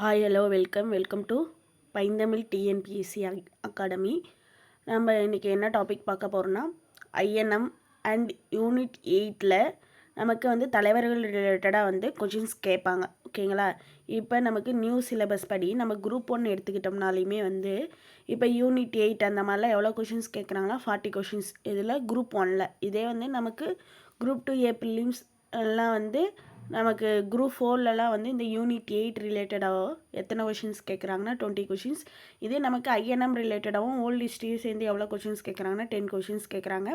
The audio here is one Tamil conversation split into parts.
Hi hello welcome welcome to Painthamizh TNPSC academy நம்ம இன்றைக்கி என்ன டாபிக் பார்க்க போகிறோன்னா ஐஎன்எம் அண்ட் யூனிட் எயிட்டில் நமக்கு வந்து தலைவர்கள் ரிலேட்டடாக வந்து கொஷின்ஸ் கேட்பாங்க. ஓகேங்களா இப்போ நமக்கு நியூ சிலபஸ் படி நம்ம குரூப் ஒன்று எடுத்துக்கிட்டோம்னாலையுமே வந்து இப்போ யூனிட் எயிட் அந்த மாதிரிலாம் எவ்வளோ கொஷின்ஸ் கேட்குறாங்களா ஃபார்ட்டி கொஷின்ஸ் இதில் குரூப் ஒனில் இதே வந்து நமக்கு குரூப் டூ ஏ ப்ரிலிம்ஸ் எல்லாம் வந்து நமக்கு குரூப் ஃபோர்லலாம் வந்து இந்த யூனிட் எயிட் ரிலேட்டடாக எத்தனை கொஷின்ஸ் கேட்குறாங்கன்னா டுவெண்ட்டி கொஷின்ஸ் இதே நமக்கு ஐஎன்எம் ரிலேட்டடாகவும் ஓல்டு ஹிஸ்ட்ரியும் சேர்ந்து எவ்வளோ கொஷின்ஸ் கேட்குறாங்கன்னா டென் கொஷின்ஸ் கேட்குறாங்க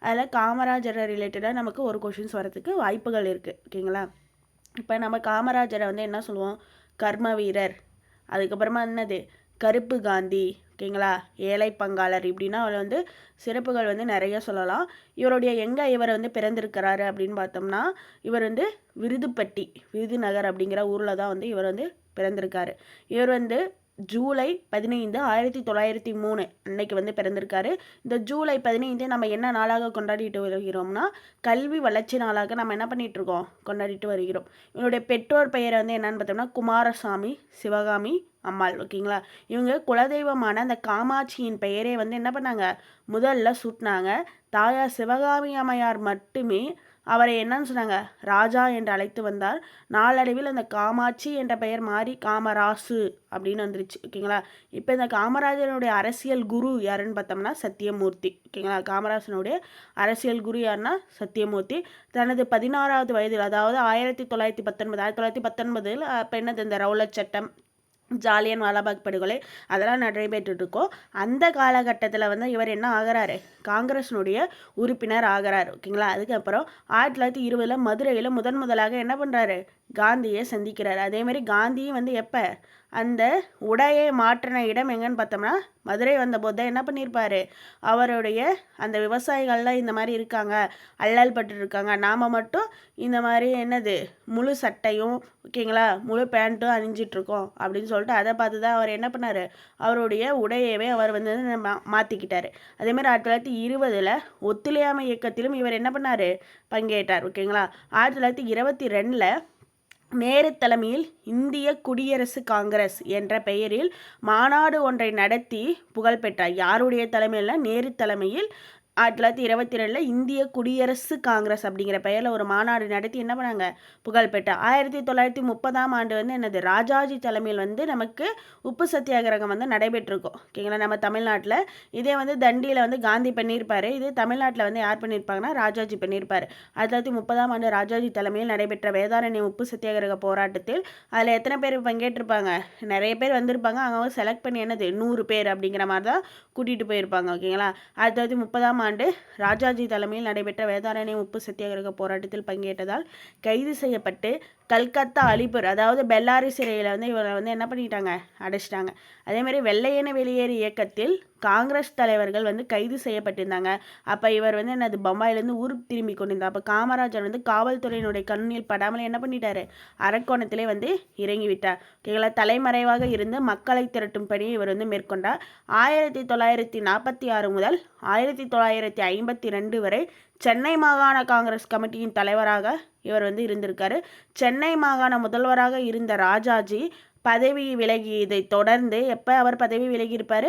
அதில் காமராஜரை ரிலேட்டடாக நமக்கு ஒரு கொஷின்ஸ் வரதுக்கு வாய்ப்புகள் இருக்குது ஓகேங்களா இப்போ நம்ம காமராஜரை வந்து என்ன சொல்லுவோம்? கர்ம வீரர். அதுக்கப்புறமா என்னது? கருப்பு காந்தி ஓகேங்களா? ஏழை பங்காளர் இப்படின்னா அவர் வந்து சிறப்புகள் வந்து நிறைய சொல்லலாம். இவருடைய எங்கே இவர் வந்து பிறந்திருக்கிறாரு அப்படின்னு பார்த்தோம்னா இவர் வந்து விருதுப்பட்டி விருதுநகர் அப்படிங்கிற ஊரில் தான் வந்து இவர் வந்து பிறந்திருக்காரு. இவர் வந்து ஜூலை பதினைந்து ஆயிரத்தி தொள்ளாயிரத்தி மூணு அன்னைக்கு வந்து பிறந்திருக்காரு. இந்த ஜூலை பதினைந்து நம்ம என்ன நாளாக கொண்டாடிட்டு வருகிறோம்னா கல்வி வளர்ச்சி நாளாக நம்ம என்ன பண்ணிட்டு இருக்கோம் கொண்டாடிட்டு வருகிறோம். இவனுடைய பெற்றோர் பெயர் வந்து என்னன்னு பார்த்தோம்னா குமாரசாமி சிவகாமி அம்மாள். ஓகேங்களா? இவங்க குலதெய்வமான அந்த காமாட்சியின் பெயரே வந்து என்ன பண்ணாங்க? முதல்ல சூட்டினாங்க. தாயார் சிவகாமி அம்மையார் மட்டுமே அவரை என்னன்னு சொன்னாங்க. ராஜா என்று அழைத்து வந்தார். நாளடைவில் அந்த காமாட்சி என்ற பெயர் மாறி காமராசு அப்படின்னு வந்துருச்சு. ஓகேங்களா? இப்போ இந்த காமராஜனுடைய அரசியல் குரு யாருன்னு பார்த்தோம்னா சத்தியமூர்த்தி. ஓகேங்களா? காமராசனுடைய அரசியல் குரு யாருன்னா சத்தியமூர்த்தி. தனது பதினாறாவது வயதில் அதாவது ஆயிரத்தி தொள்ளாயிரத்தி பத்தொன்பது ஆயிரத்தி தொள்ளாயிரத்தி பத்தொன்பதில் அப்போ என்னது? இந்த ரவுலட் சட்டம் ஜாலியன் வாலாபாக் படுகொலை அதெல்லாம் நடைபெற்றுருக்கோம் அந்த காலகட்டத்தில் வந்து இவர் என்ன ஆகிறாரு? காங்கிரஸினுடைய உறுப்பினர் ஆகிறார் ஓகேங்களா? அதுக்கப்புறம் ஆயிரத்தி தொள்ளாயிரத்தி இருபதில் மதுரையில் முதன் முதலாக என்ன பண்ணுறாரு காந்தியை சந்திக்கிறார். அதேமாதிரி காந்தியும் வந்து எப்போ? அந்த உடையை மாற்றின இடம் எங்கன்னு பார்த்தோம்னா மதுரை வந்தபோது தான் என்ன பண்ணியிருப்பார்? அவருடைய அந்த விவசாயிகள்லாம் இந்த மாதிரி இருக்காங்க அல்லல் பட்டுருக்காங்க. நாம் மட்டும் இந்த மாதிரி என்னது முழு சட்டையும் ஓகேங்களா முழு பேண்ட்டும் அணிஞ்சிட்ருக்கோம் அப்படின்னு சொல்லிட்டு அதை பார்த்து தான் அவர் என்ன பண்ணார்? அவருடைய உடையவே அவர் வந்து மா மாற்றிக்கிட்டார் அதேமாதிரி ஆயிரத்தி தொள்ளாயிரத்தி இருபதில் ஒத்துழையாமை இயக்கத்திலும் இவர் என்ன பண்ணார்? பங்கேற்றார் ஓகேங்களா. ஆயிரத்தி தொள்ளாயிரத்தி இருபத்தி ரெண்டில் நேரு தலைமையில் இந்திய குடியரசு காங்கிரஸ் என்ற பெயரில் மாநாடு ஒன்றை நடத்தி புகழ்பெற்றார். யாருடைய தலைமையில் நேரு தலைமையில் ஆயிரத்தி தொள்ளாயிரத்தி இருபத்தி ரெண்டில் இந்திய குடியரசு காங்கிரஸ் அப்படிங்கிற பெயரில் ஒரு மாநாடு நடத்தி என்ன பண்ணாங்க? புகழ்பெற்ற. ஆயிரத்தி தொள்ளாயிரத்தி முப்பதாம் ஆண்டு வந்து என்னது? ராஜாஜி தலைமையில் வந்து நமக்கு உப்பு சத்தியாகிரகம் வந்து நடைபெற்றிருக்கும். ஓகேங்களா? நம்ம தமிழ்நாட்டில் இதே வந்து தண்டியில் வந்து காந்தி பண்ணியிருப்பார். இதே தமிழ்நாட்டில் வந்து யார் பண்ணியிருப்பாங்கன்னா? ராஜாஜி பண்ணியிருப்பார். ஆயிரத்தி தொள்ளாயிரத்தி முப்பதாம் ஆண்டு ராஜாஜி தலைமையில் நடைபெற்ற வேதாரண்யம் உப்பு சத்தியாகிரக போராட்டத்தில் அதில் எத்தனை பேர் பங்கேற்றிருப்பாங்க? நிறைய பேர் வந்திருப்பாங்க. அவங்க செலக்ட் பண்ணி என்னது? நூறு பேர் அப்படிங்கிற மாதிரி தான் கூட்டிகிட்டு போயிருப்பாங்க. ஓகேங்களா? ஆயிரத்தி தொள்ளாயிரத்தி முப்பதாம் ஆண்டு ஆண்டு ராஜாஜி தலைமையில் நடைபெற்ற வேதாரண்யம் உப்பு சத்தியாகிரக போராட்டத்தில் பங்கேற்றதால் கைது செய்யப்பட்டு கல்கத்தா அலிபுர் அதாவது பெல்லாரி சிறையில் வந்து இவரை வந்து என்ன பண்ணிட்டாங்க? அடைச்சிட்டாங்க. அதேமாதிரி வெள்ளையன வெளியேறு இயக்கத்தில் காங்கிரஸ் தலைவர்கள் வந்து கைது செய்யப்பட்டிருந்தாங்க. அப்போ இவர் வந்து என்னது பம்பாயிலேருந்து ஊருக்கு திரும்பி கொண்டிருந்தார். அப்போ காமராஜர் வந்து காவல்துறையினுடைய கண்ணில் படாமல் என்ன பண்ணிட்டாரு? அரக்கோணத்திலே வந்து இறங்கிவிட்டார். ஓகேங்களா? தலைமறைவாக இருந்து மக்களை திரட்டும் பணியை இவர் வந்து மேற்கொண்டார். ஆயிரத்தி தொள்ளாயிரத்தி நாற்பத்தி ஆறு முதல் ஆயிரத்தி தொள்ளாயிரத்தி ஐம்பத்தி ரெண்டு வரை சென்னை மாகாண காங்கிரஸ் கமிட்டியின் தலைவராக இவர் வந்து இருந்திருக்காரு. சென்னை மாகாண முதல்வராக இருந்த ராஜாஜி பதவி விலகியதை தொடர்ந்து எப்போ அவர் பதவி விலகியிருப்பார்?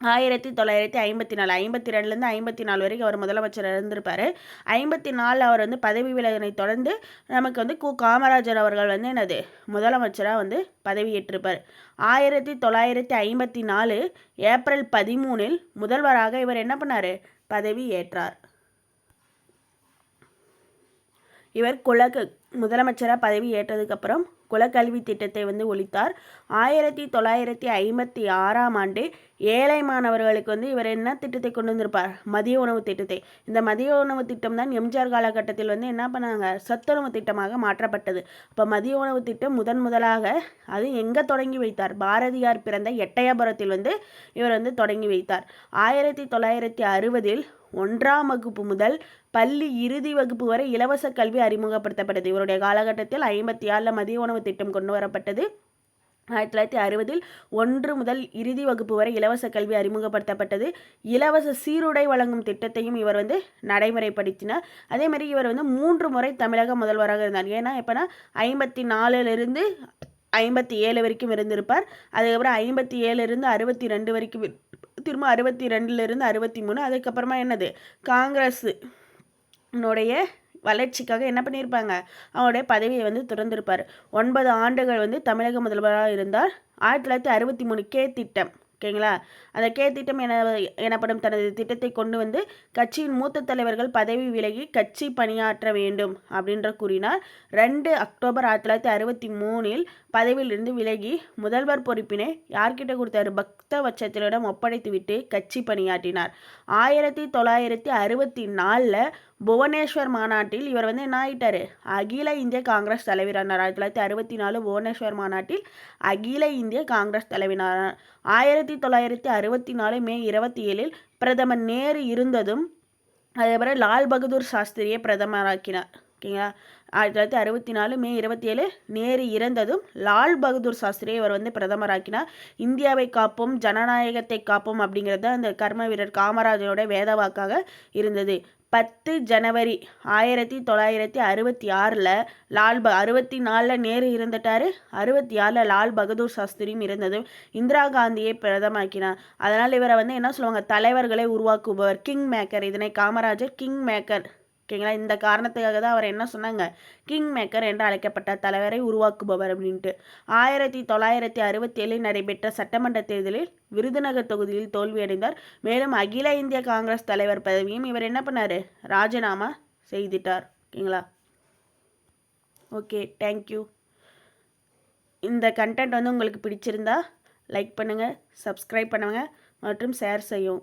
ஆயிரத்தி தொள்ளாயிரத்தி ஐம்பத்தி நாலு ஐம்பத்தி ரெண்டுலேருந்து ஐம்பத்தி நாலு வரைக்கும் அவர் முதலமைச்சர் இருந்திருப்பார். ஐம்பத்தி நாலில் அவர் வந்து பதவி விலகினை தொடர்ந்து நமக்கு வந்து கு. காமராஜர் அவர்கள் வந்து என்னது முதலமைச்சராக வந்து பதவியேற்றிருப்பார். ஆயிரத்தி தொள்ளாயிரத்தி ஐம்பத்தி நாலு ஏப்ரல் பதிமூணில் முதல்வராக இவர் என்ன பண்ணார்? பதவி ஏற்றார் இவர் குல முதலமைச்சராக பதவி ஏற்றதுக்கப்புறம் குலக்கல்வி திட்டத்தை வந்து ஒழித்தார். ஆயிரத்தி தொள்ளாயிரத்தி ஐம்பத்தி ஆறாம் ஆண்டு ஏழை மாணவர்களுக்கு வந்து இவர் என்ன திட்டத்தை கொண்டு வந்திருப்பார்? மதிய உணவு திட்டத்தை. இந்த மதிய உணவு திட்டம் தான் எம்ஜிஆர் காலகட்டத்தில் வந்து என்ன பண்ணாங்க? சத்துணவு திட்டமாக மாற்றப்பட்டது. அப்போ மதிய உணவு திட்டம் முதன் முதலாக அது எங்கே தொடங்கி வைத்தார்? பாரதியார் பிறந்த எட்டயபுரத்தில் வந்து இவர் வந்து தொடங்கி வைத்தார். ஆயிரத்தி தொள்ளாயிரத்தி அறுபதில் ஒன்றாம் வகுப்பு முதல் பள்ளி இறுதி வகுப்பு வரை இலவச கல்வி அறிமுகப்படுத்தப்பட்டது. இவருடைய காலகட்டத்தில் ஐம்பத்தி ஆறில் மதிய உணவு திட்டம் கொண்டு வரப்பட்டது. ஆயிரத்தி தொள்ளாயிரத்தி அறுபதில் ஒன்று முதல் இறுதி வகுப்பு வரை இலவச கல்வி அறிமுகப்படுத்தப்பட்டது. இலவச சீருடை வழங்கும் திட்டத்தையும் இவர் வந்து நடைமுறைப்படுத்தினார். அதே மாதிரி இவர் வந்து மூன்று முறை தமிழக முதல்வராக இருந்தார். ஏன்னா எப்போனா ஐம்பத்தி நாலுலேருந்து ஐம்பத்தி ஏழு வரைக்கும் இருந்திருப்பார். அதுக்கப்புறம் ஐம்பத்தி ஏழுலேருந்து அறுபத்தி ரெண்டு வரைக்கும் திரும்ப அறுபத்தி ரெண்டுலேருந்து அறுபத்தி மூணு அதுக்கப்புறமா என்னது? காங்கிரஸ் னுடைய வளர்ச்சிக்காக என்ன பண்ணியிருப்பாங்க? அவருடைய பதவியை வந்து திறந்திருப்பார். ஒன்பது ஆண்டுகள் வந்து தமிழக முதல்வராக இருந்தார். ஆயிரத்தி தொள்ளாயிரத்தி அறுபத்தி மூணு கே திட்டம். ஓகேங்களா? அந்த கே திட்டம் என எனப்படும் தனது திட்டத்தை கொண்டு வந்து கட்சியின் மூத்த தலைவர்கள் பதவி விலகி கட்சி பணியாற்ற வேண்டும் அப்படின்ற கூறினார். ரெண்டு அக்டோபர் ஆயிரத்தி தொள்ளாயிரத்தி அறுபத்தி மூணில் பதவியிலிருந்து விலகி முதல்வர் பொறுப்பினை யார்கிட்ட கொடுத்தாரு? பக்த வச்சத்திலிடம் ஒப்படைத்துவிட்டு கட்சி பணியாற்றினார். ஆயிரத்தி தொள்ளாயிரத்தி அறுபத்தி நாலில் புவனேஸ்வர் மாநாட்டில் இவர் வந்து என்ன ஆயிட்டாரு? அகில இந்திய காங்கிரஸ் தலைவரானார் ஆயிரத்தி தொள்ளாயிரத்தி அறுபத்தி நாலு புவனேஸ்வர் மாநாட்டில் அகில இந்திய காங்கிரஸ் தலைவினார் ஆயிரத்தி தொள்ளாயிரத்தி அறுபத்தி நாலு மே இருபத்தி ஏழில் பிரதமர் நேரு இருந்ததும் அதேபோல் லால் பகதூர் சாஸ்திரியை பிரதமராக்கினார் ஓகேங்களா? ஆயிரத்தி தொள்ளாயிரத்தி அறுபத்தி நாலு மே இருபத்தி ஏழு நேரு இறந்ததும் லால் பகதூர் சாஸ்திரியை இவர் வந்து பிரதமராக்கினார் இந்தியாவை காப்போம் ஜனநாயகத்தை காப்போம் அப்படிங்கிறது தான் அந்த கர்ம வீரர் காமராஜரோட வேத வாக்காக இருந்தது. பத்து ஜனவரி ஆயிரத்தி தொள்ளாயிரத்தி அறுபத்தி ஆறில் லால் ப அறுபத்தி நாலில் நேரு இருந்துட்டாரு அறுபத்தி ஆறில் லால் பகதூர் சாஸ்திரியும் இருந்ததும் இந்திரா காந்தியை பிரதமாக்கினார். அதனால் இவரை வந்து என்ன சொல்லுவாங்க? தலைவர்களை உருவாக்குபவர் கிங் மேக்கர். இதனை காமராஜர் கிங் மேக்கர். ஓகேங்களா? இந்த காரணத்துக்காக தான் அவர் என்ன சொன்னாங்க? கிங் மேக்கர் என்று அழைக்கப்பட்ட தலைவரை உருவாக்குபவர் அப்படின்ட்டு. ஆயிரத்தி தொள்ளாயிரத்தி அறுபத்தி ஏழில் நடைபெற்ற சட்டமன்ற தேர்தலில் விருதுநகர் தொகுதியில் தோல்வியடைந்தார். மேலும் அகில இந்திய காங்கிரஸ் தலைவர் பதவியும் இவர் என்ன பண்ணார்? ராஜினாமா செய்துட்டார். ஓகேங்களா? ஓகே தேங்க்யூ இந்த கண்டென்ட் வந்து உங்களுக்கு பிடிச்சிருந்தா லைக் பண்ணுங்கள் சப்ஸ்கிரைப் பண்ணுங்கள் மற்றும் ஷேர் செய்யும்